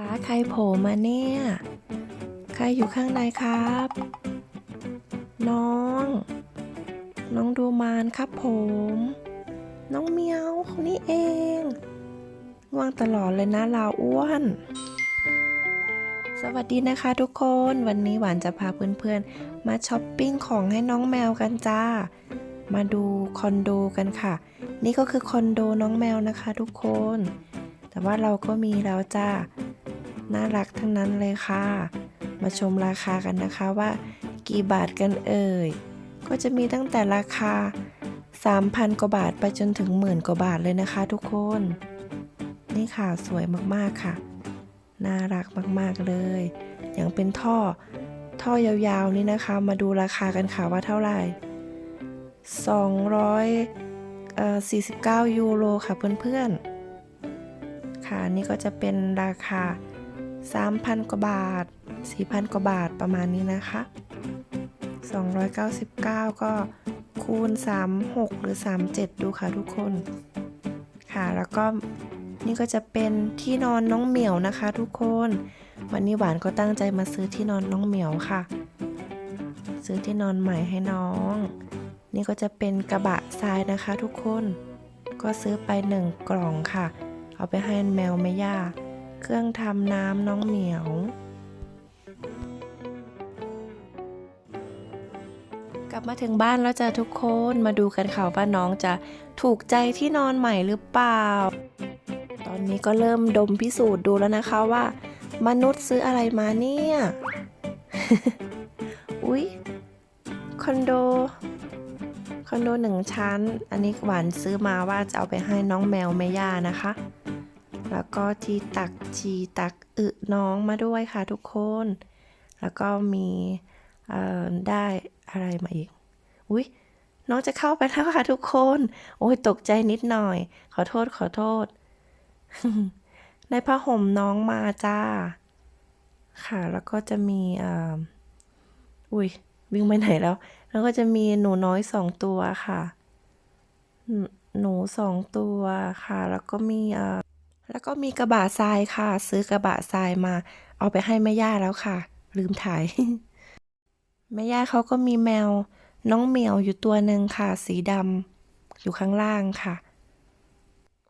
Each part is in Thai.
คะ ใครโผล่มาเนี่ย ใครอยู่ข้างในครับ น้อง น้องดูมานครับผม น้องเมียวคนนี้เองง่วงตลอดเลยนะลาวอ้วน สวัสดีนะคะทุกคน วันนี้หวานจะพาเพื่อนๆ มาช้อปปิ้งของให้น้องแมวกันจ้า มาดูคอนโดกันค่ะ นี่ก็คือคอนโดน้องแมวนะคะทุกคนแต่ว่าเราก็มีแล้วจ้า น่ารักทั้งนั้นเลยค่ะ มาชมราคากันนะคะว่า กี่บาทกันเอ่ย ก็จะมีตั้งแต่ราคา 3,000 กว่าบาทไปจนถึงหมื่นกว่าบาทเลยนะคะทุกคน นี่ค่ะสวยมากๆค่ะ น่ารักมากๆเลย อย่างเป็นท่อ ท่อยาวๆนี่นะคะ มาดูราคากันค่ะว่าเท่าไหร่249 ยูโรค่ะเพื่อนๆ ค่ะนี่ก็จะเป็นราคา 3,000 กว่าบาท 4,000 กว่าบาทประมาณนี้นะคะ 299 ก็คูณ 36 หรือ 37 ดูค่ะทุกคน ค่ะแล้วก็นี่ก็จะเป็นที่นอนน้องเหมียวนะคะทุกคน วันนี้หวานก็ตั้งใจมาซื้อที่นอนน้องเหมียวค่ะ ซื้อที่นอนใหม่ให้น้อง นี่ก็จะเป็นกระบะทรายนะคะทุกคน ก็ซื้อไปหนึ่งกล่องค่ะ เอาไปให้แมวแม่ย่า เครื่องทำน้ำน้องเหมียว กลับมาถึงบ้านแล้วจ้ะทุกคนมาดูกันค่ะว่าน้องจะถูกใจที่นอนใหม่หรือเปล่า ตอนนี้ก็เริ่มดมพิสูจน์ดูแล้วนะคะว่า มนุษย์ซื้ออะไรมาเนี่ย อุ๊ย คอนโดคอนโดหนึ่งชั้น อันนี้หวานซื้อมาว่าจะเอาไปให้น้องแมวแม่ย่านะคะ แล้วก็ทีตักชีตักอึน้องมาด้วยค่ะทุกคน แล้วก็มีได้อะไรมาอีก อุ๊ย น้องจะเข้าไปแล้วค่ะทุกคน โอ้ยตกใจนิดหน่อย ขอโทษขอโทษ ได้ผ้าห่มน้องมาจ้า ค่ะ แล้วก็จะมีอุ้ยวิ่งไปไหนแล้ว แล้วก็จะมีหนูน้อยสองตัวค่ะ หนูสองตัวค่ะ แล้วก็มีเอ่อ แล้วก็มีกระบะทรายค่ะ ซื้อกระบะทรายมา เอาไปให้แม่ย่าแล้วค่ะ ลืมถ่ายแม่ย่าเขาก็มีแมว น้องเหมียวอยู่ตัวหนึ่งค่ะ สีดำอยู่ข้างล่างค่ะ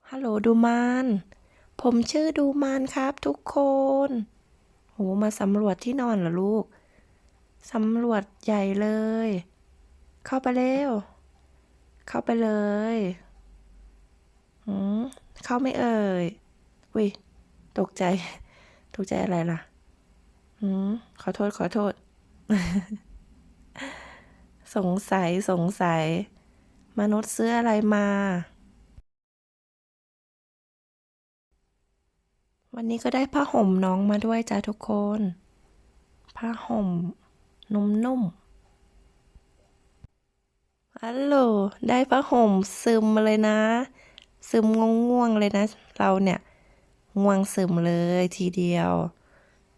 ฮัลโหลดูมานผมชื่อดูมานครับ ทุกคนโหมาสำรวจที่นอนเหรอลูกสำรวจใหญ่เลย เข้าไปเร็ว เข้าไปเลยหืมเข้าไม่เอ่ย วิตกใจ ตกใจอะไรล่ะหืมขอโทษขอโทษ สงสัยสงสัย มนุษย์ซื้ออะไรมา วันนี้ก็ได้ผ้าห่มน้องมาด้วยจ้าทุกคน ผ้าห่ม นุ่มๆฮัลโหลได้ผ้าห่มซึมมาเลยนะ ซึมง่วงๆเลยนะ เราเนี่ย ง่วงซึมเลยทีเดียว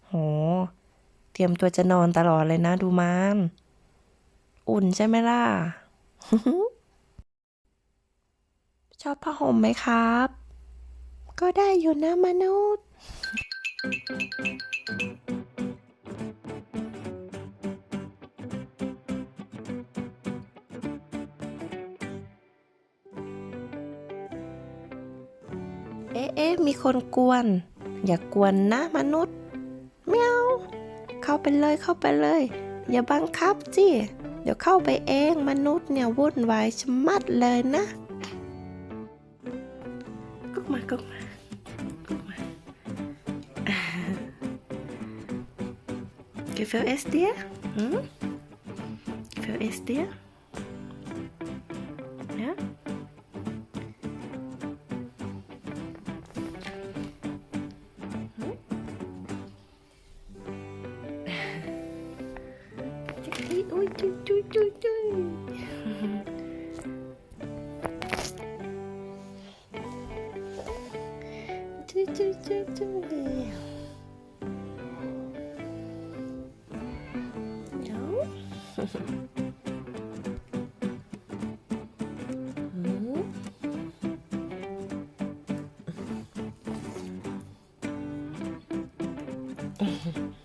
โห เตรียมตัวจะนอนตลอดเลยนะดูมานอุ่นใช่ไหมล่ะ ชอบผ้าห่มไหมครับ ก็ได้อยู่นะมนุษย์ เอ๊ะเอ๊ะมีคนกวน อย่ากวนนะมนุษย์เมียวเข้าไปเลยเข้าไปเลย อย่าบังคับจิเดี๋ยวเข้าไปเองมนุษย์เนี่ยวุ่นวายชะมัดเลยนะกุกมากุกมากุกมา Gefällt es dir? Hm? Gefällt es dir? do, do, do, do. No? hmm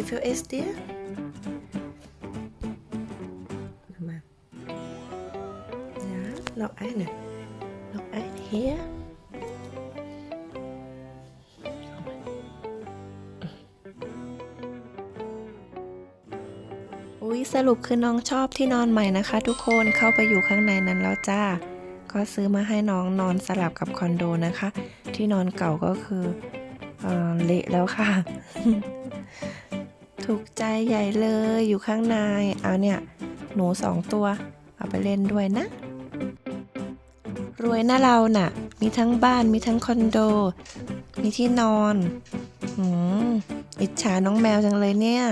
Danke für es dir. Ja, noch eine. Noch eine hier. อุ้ยสรุปคือน้องชอบที่นอนใหม่นะคะ ทุกคนเข้าไปอยู่ข้างในนั้นแล้วจ้า ก็ซื้อมาให้น้องนอนสลับกับคอนโดนะคะ ที่นอนเก่าก็คือเออเละแล้วค่ะ ถูกใจใหญ่เลยอยู่ข้างใน เอาเนี่ย หนูสองตัว เอาไปเล่นด้วยนะ รวยนะเราน่ะ มีทั้งบ้านมีทั้งคอนโด มีที่นอน อืม อิจฉาน้องแมวจังเลยเนี่ย